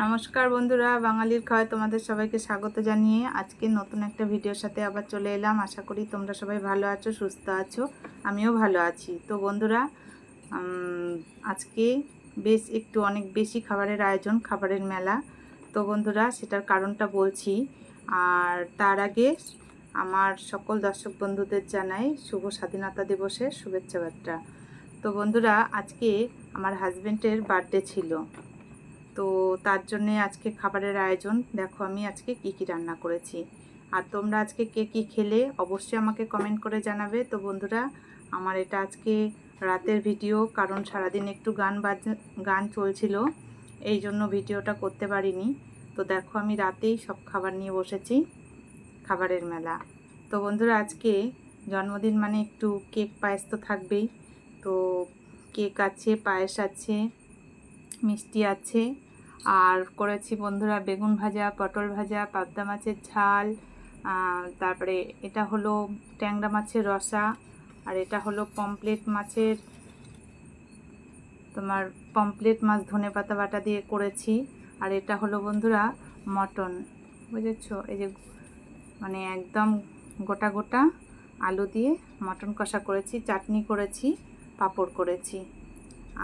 নমস্কার বন্ধুরা, বাঙালির খাওয়ায় তোমাদের সবাইকে স্বাগত জানিয়ে আজকে নতুন একটা ভিডিওর সাথে আবার চলে এলাম। আশা করি তোমরা সবাই ভালো আছো, সুস্থ আছো, আমিও ভালো আছি। তো বন্ধুরা আজকে বেশ একটু অনেক বেশি খাবারের আয়োজন, খাবারের মেলা। তো বন্ধুরা, সেটার কারণটা বলছি। আর তার আগে আমার সকল দর্শক বন্ধুদের জানাই শুভ স্বাধীনতা দিবসের শুভেচ্ছা বার্তা। তো বন্ধুরা, আজকে আমার হাজবেন্ডের বার্থডে ছিল। তো তার জন্যে আজকে খাবারের আয়োজন। দেখো আমি আজকে কি কি রান্না করেছি। আর তোমরা আজকে কে কী খেলে অবশ্যই আমাকে কমেন্ট করে জানাবে। তো বন্ধুরা, আমার এটা আজকে রাতের ভিডিও, কারণ সারাদিন একটু গান বাজ, গান চলছিল, এই জন্য ভিডিওটা করতে পারিনি। তো দেখো আমি রাতেই সব খাবার নিয়ে বসেছি, খাবারের মেলা। তো বন্ধুরা, আজকে জন্মদিন মানে একটু কেক পায়েস তো থাকবেই। তো কেক আছে, পায়েস আছে, মিষ্টি আছে আর করেছি বন্ধুরা বেগুন ভাজা, পটল ভাজা, পাবদা মাছের ঝাল তারপরে এটা হলো ট্যাংরা মাছের রসা, আর এটা হলো পমপ্লেট মাছের, তোমার পমপ্লেট মাছ ধনে পাতা বাটা দিয়ে করেছি। আর এটা হলো বন্ধুরা মটন, বুঝেছ? এই যে মানে একদম গোটা গোটা আলু দিয়ে মটন কষা করেছি, চাটনি করেছি, পাঁপড় করেছি।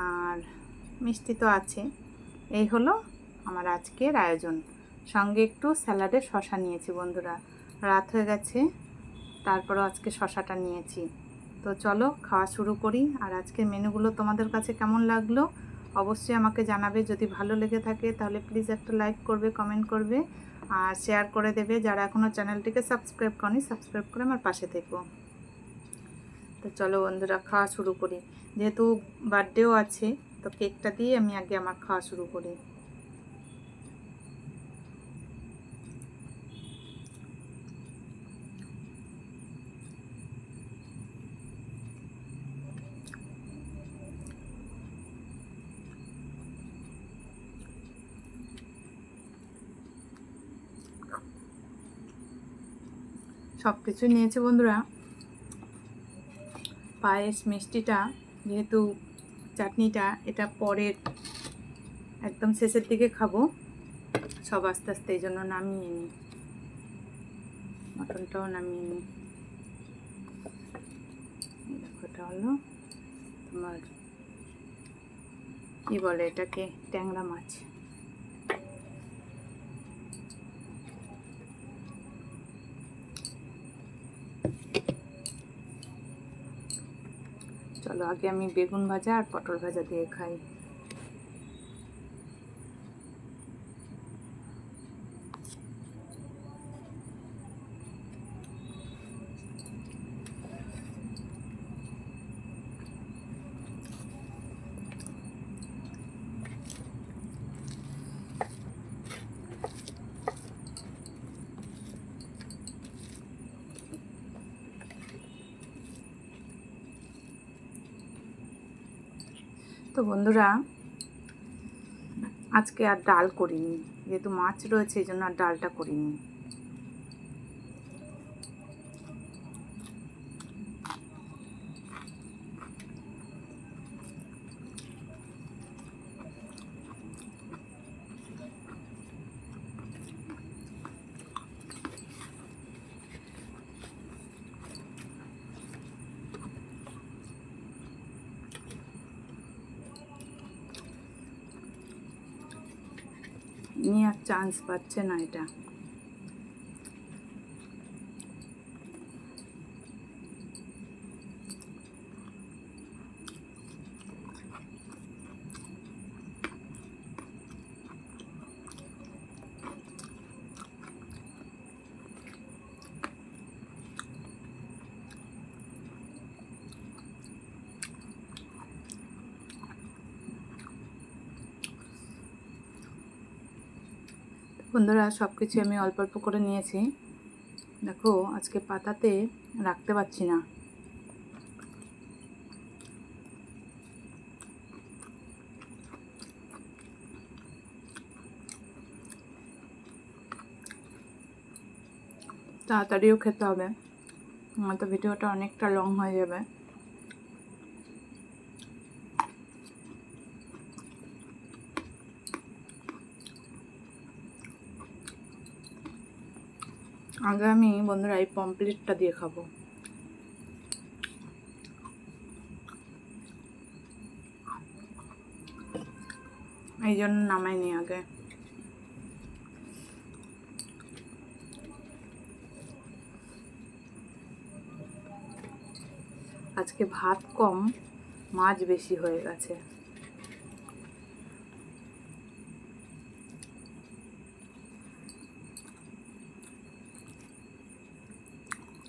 আর মিষ্টি তো আছে। এই হলো আমার আজকের আয়োজন। সঙ্গে একটু স্যালাডের শশা নিয়েছি বন্ধুরা। রাত হয়ে গেছে, তারপরও আজকে শশাটা নিয়েছি। তো চলো, খাওয়া শুরু করি। আর আজকের মেনুগুলো তোমাদের কাছে কেমন লাগল অবশ্যই আমাকে জানাবে। যদি ভালো লেগে থাকে, তাহলে প্লিজ একটা লাইক করবে, কমেন্ট করবে আর শেয়ার করে দেবে। যারা এখনও চ্যানেলটিকে সাবস্ক্রাইব করনি, সাবস্ক্রাইব করে আমার পাশে থেকো। তো চলো বন্ধুরা, খাওয়া শুরু করি। যেহেতু বার্থডেও আছে, তো কেকটা দিয়ে আমি আগে আমার খাওয়া শুরু করি। সব কিছুই নিয়েছে বন্ধুরা। পায়েস মিষ্টিটা যেহেতু চাটনিটা, এটা পরের একদম শেষের দিকে খাব। সব আস্তে আস্তে এই জন্য নামিয়ে নিই। মটনটাও নামিয়ে নিই। এটা হলো তোমার, কি বলে এটাকে? ট্যাংরা মাছ। চলো আগে আমি বেগুন ভাজা আর পটল ভাজা দিয়ে খাই। তো বন্ধুরা আজকে আর ডাল করিনি যেহেতু মাছ রয়েছে এই জন্য আর ডালটা করিনি। নিয়ে আর চান্স পাচ্ছে না এটা। বন্ধুরা সব কিছু আমি অল্প অল্প করে নিয়েছি। দেখো, আজকে পাতাতে রাখতে পারছি না। তাড়াতাড়িও খেতে হবে আমার তো ভিডিওটা অনেকটা লং হয়ে যাবে। আগে আমি বন্ধুরা এই পমপ্লেটটা দিয়ে খাব। এই জন্য নামাইনি আগে। আজকে ভাত কম, মাছ বেশি হয়ে গেছে।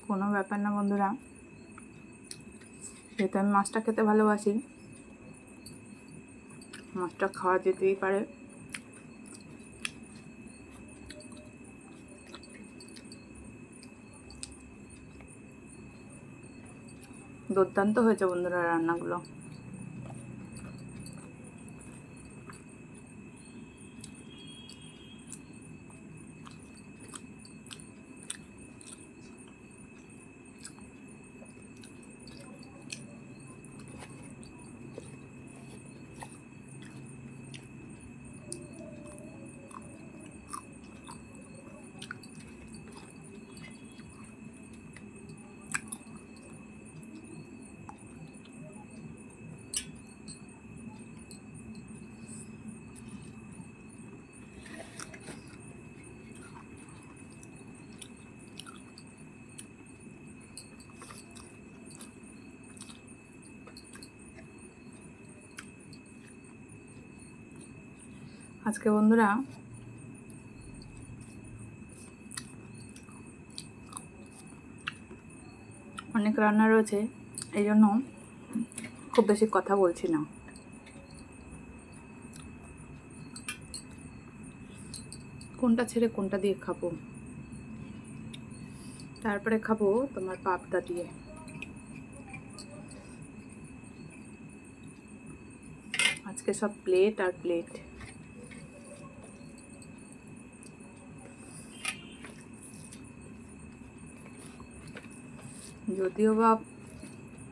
কোনো ব্যাপার না বন্ধুরা। যেহেতু আমি মাছটা খেতে ভালোবাসি, মাছটা খাওয়া যেতেই পারে। দুর্দান্ত হয়েছে বন্ধুরা রান্নাগুলো। আজকে বন্ধুরা, অনেক রান্না রয়েছে, এই জন্য খুব বেশি কথা বলছি না। কোনটা ছেড়ে কোনটা দিয়ে খাব? তারপরে খাব তোমার পাবদা দিয়ে। আজকে সব প্লেট আর প্লেট যদিও বা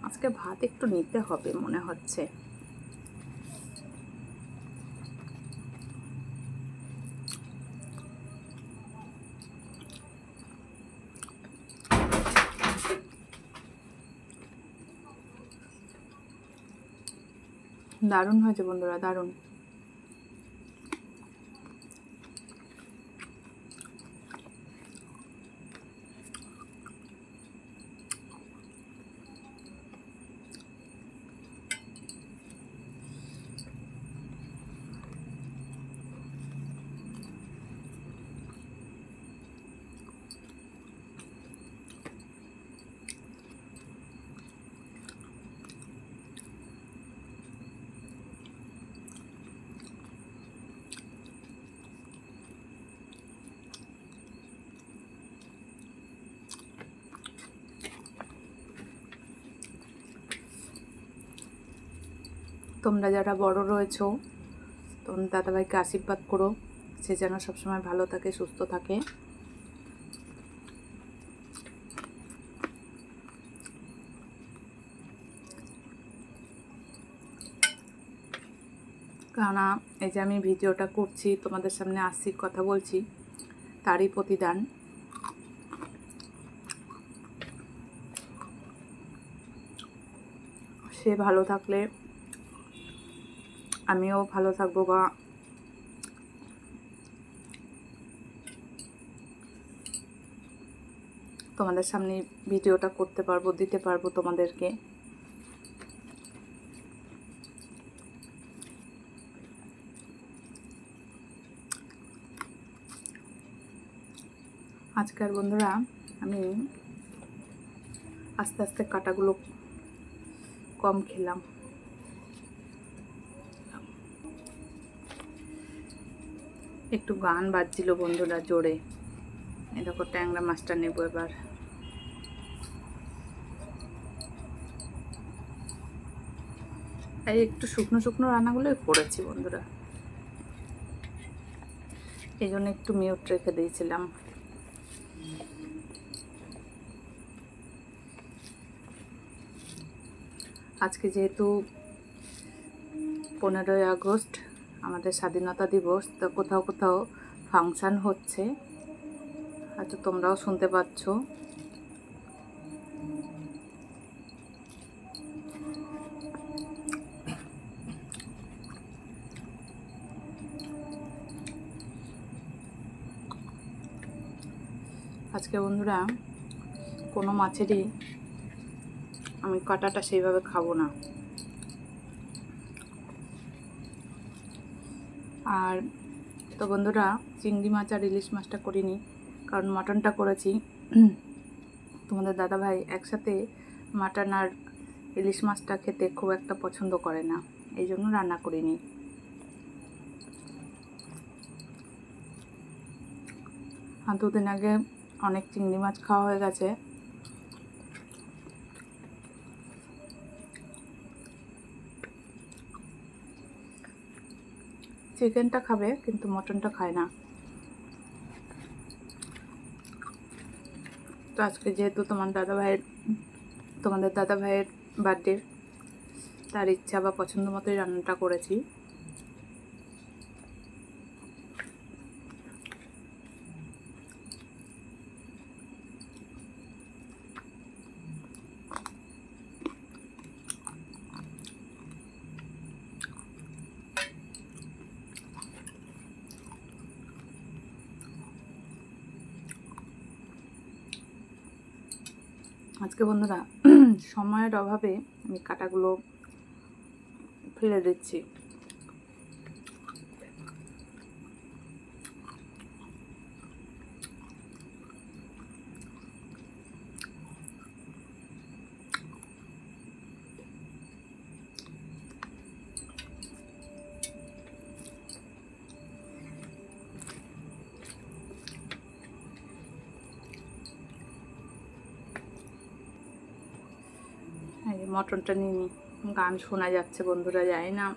আজকে ভাত একটু নিতে হবে মনে হচ্ছে। দারুণ হয়েছে বন্ধুরা দারুণ। তোমরা যারা বড় রয়েছো তোমরা দাদাভাইকে আশীর্বাদ করো। সে যেন সবসময় ভালো থাকে, সুস্থ থাকে। কেননা এই যে আমি ভিডিওটা করছি, তোমাদের সামনে আসছি, কথা বলছি, তারই প্রতিদান। সে ভালো থাকলে আমিও ভালো থাকব, বা তোমাদের সামনে ভিডিওটা করতে পারব, দিতে পারব তোমাদেরকে। আজকের বন্ধুরা, আমি আস্তে আস্তে কাটাগুলো কম খেলাম। একটু গান বাজছিল বন্ধুরা জোরে। এই দেখো ট্যাংরা মাছটা নেব এবার। এই একটু শুকনো শুকনো রান্নাগুলোই করেছি বন্ধুরা। এই জন্য একটু মিউট রেখে দিয়েছিলাম। আজকে যেহেতু পনেরোই আগস্ট আমাদের স্বাধীনতা দিবস, তো কোথাও কোথাও ফাংশান হচ্ছে। হয়তো তোমরাও শুনতে পাচ্ছ। আজকে বন্ধুরা, কোনো মাছেরই আমি কাটাটা সেইভাবে খাব না। আর তো বন্ধুরা, চিংড়ি মাছ আর ইলিশ মাছটা করিনি, কারণ মাটনটা করেছি। তোমাদের দাদাভাই একসাথে মাটন আর ইলিশ মাছটা খেতে খুব একটা পছন্দ করে না, এই জন্য রান্না করিনি। আর দুদিন আগে অনেক চিংড়ি মাছ খাওয়া হয়ে গেছে। চিকেনটা খাবে, কিন্তু মটনটা খায় না। তো আজকে যেহেতু তোমার দাদা ভাইয়ের তোমাদের দাদা ভাইয়ের বার্থডে তার ইচ্ছা বা পছন্দ মতোই রান্নাটা করেছি। আজকে বন্ধুরা সময়ের অভাবে আমি কাটাগুলো ফেলে দিচ্ছি। মটনটা নিয়ে গান শোনা যাচ্ছে, বন্ধুরা যায় না।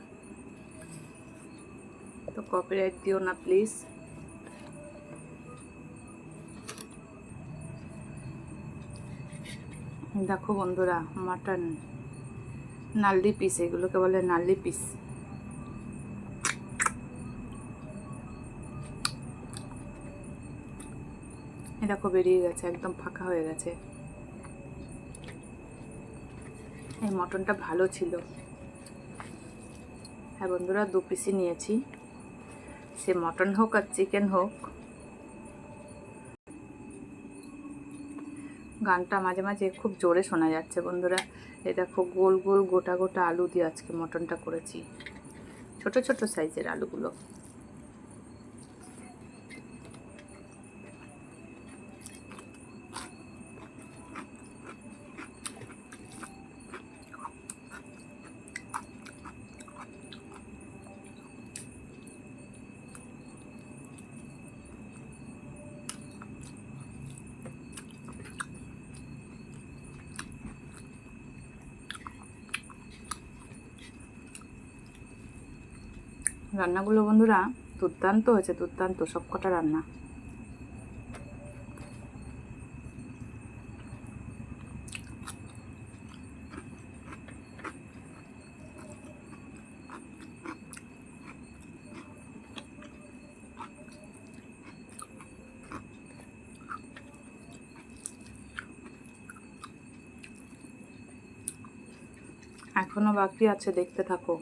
তো কপিরাইট দিও না প্লিজ দেখো বন্ধুরা মাটন নাল্লি পিস এগুলোকে বলে নাল্লি পিস দেখো বেরিয়ে গেছে, একদম ফাঁকা হয়ে গেছে। এই মটনটা ভালো ছিল। হ্যাঁ বন্ধুরা, দু পিসই নিয়েছি। সে মটন হোক আর চিকেন হোক। গানটা মাঝে মাঝে খুব জোরে শোনা যাচ্ছে বন্ধুরা। এই দেখো, গোল গোল গোটা গোটা আলু দিয়ে আজকে মটনটা করেছি। ছোট ছোট সাইজের আলুগুলো। রান্নাগুলো বন্ধুরা দুর্দান্ত হয়েছে দুর্দান্ত সব কটা রান্না। এখনও বাকি আছে দেখতে থাকো।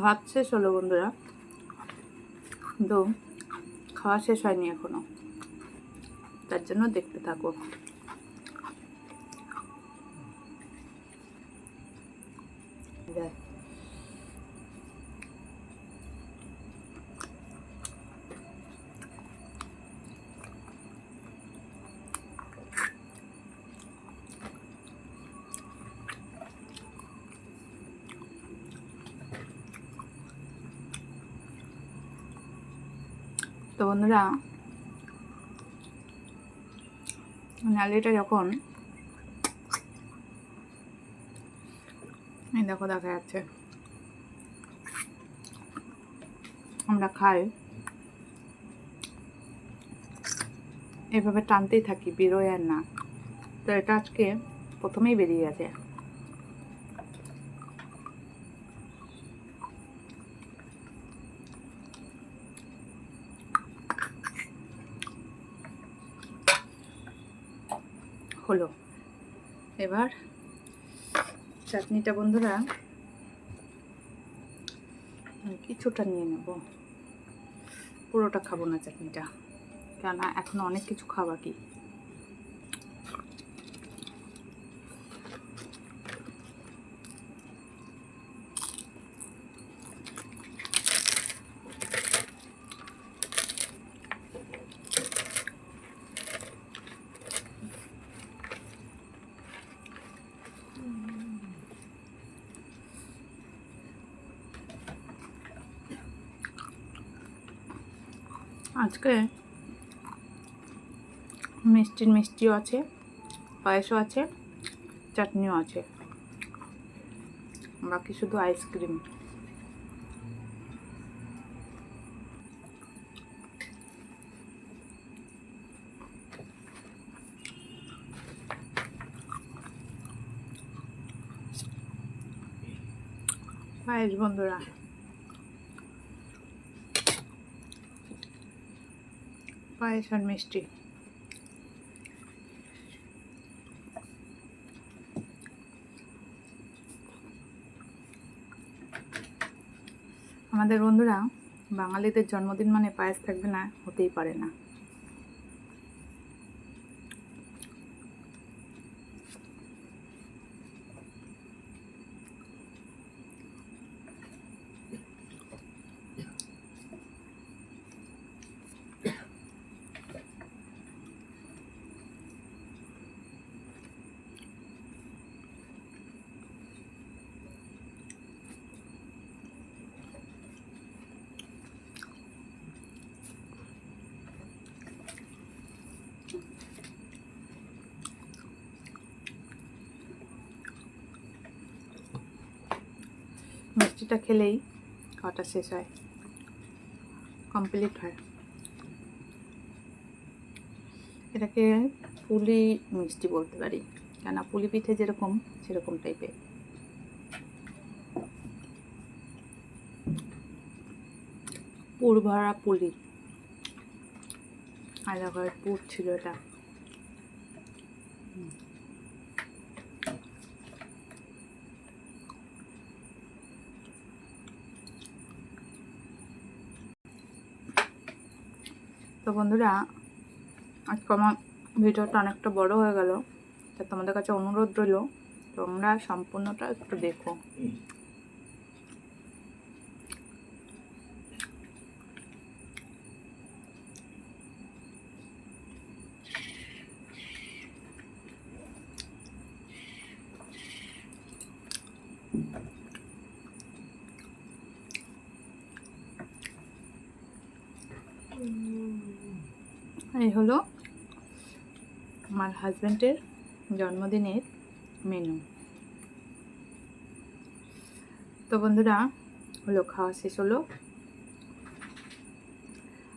ভাত শেষ হলো বন্ধুরা। তো খাওয়া শেষ হয়নি এখনও তার জন্য দেখতে থাকো। বন্ধুরা নালিটা যখন এই দেখো দেখা যাচ্ছে। আমরা খাই। এভাবে টানতেই থাকি, বেরোয় আর না। তো এটা আজকে প্রথমেই বেরিয়ে গেছে। হলো। এবার চাটনিটা বন্ধুরা কিছুটা নিয়ে নেব। পুরোটা খাব না চাটনিটা, কেননা এখনও অনেক কিছু খাওয়া কি আজকে মিষ্টির মিষ্টিও আছে পায়েসও আছে চাটনিও আছে। বাকি শুধু আইসক্রিম। পায়েস বন্ধুরা। পায়েস আর মিষ্টি। আমাদের বন্ধুরা বাঙালিদের জন্মদিন মানে পায়েস থাকবে না হতেই পারে না। মিষ্টিটা খেলেই খাওয়াটা শেষ হয়। কমপ্লিট হয়। এটাকে পুলি মিষ্টি বলতে পারি। কেন পুলি পিঠে যেরকম, সেরকম টাইপের পুর ভরা পুলি। আলাদা পুর ছিল এটা তো বন্ধুরা, আজকে আমার ভিডিওটা অনেকটা বড় হয়ে গেল, তা তোমাদের কাছে অনুরোধ রইল, তোমরা সম্পূর্ণটা একটু দেখো। এই হলো আমার হাজব্যান্ডের জন্মদিনের মেনু তো বন্ধুরা, হলো, খাওয়া শেষ হলো।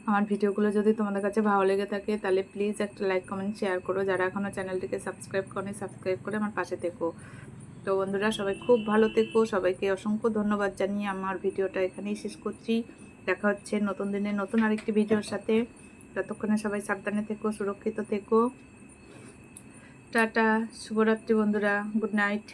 আমার ভিডিওগুলো যদি তোমাদের কাছে ভালো লেগে থাকে, তাহলে প্লিজ একটা লাইক কমেন্ট শেয়ার করো। যারা এখনও চ্যানেলটিকে সাবস্ক্রাইব করে সাবস্ক্রাইব করে আমার পাশে থেকো। তো বন্ধুরা, সবাই খুব ভালো থেকো। সবাইকে অসংখ্য ধন্যবাদ জানিয়ে আমার ভিডিওটা এখানেই শেষ করছি। দেখা হচ্ছে নতুন দিনে নতুন আরেকটি ভিডিওর সাথে। ততক্ষণে সবাই সাবধানে থেকো সুরক্ষিত থেকো। টাটা শুভরাত্রি বন্ধুরা গুড নাইট।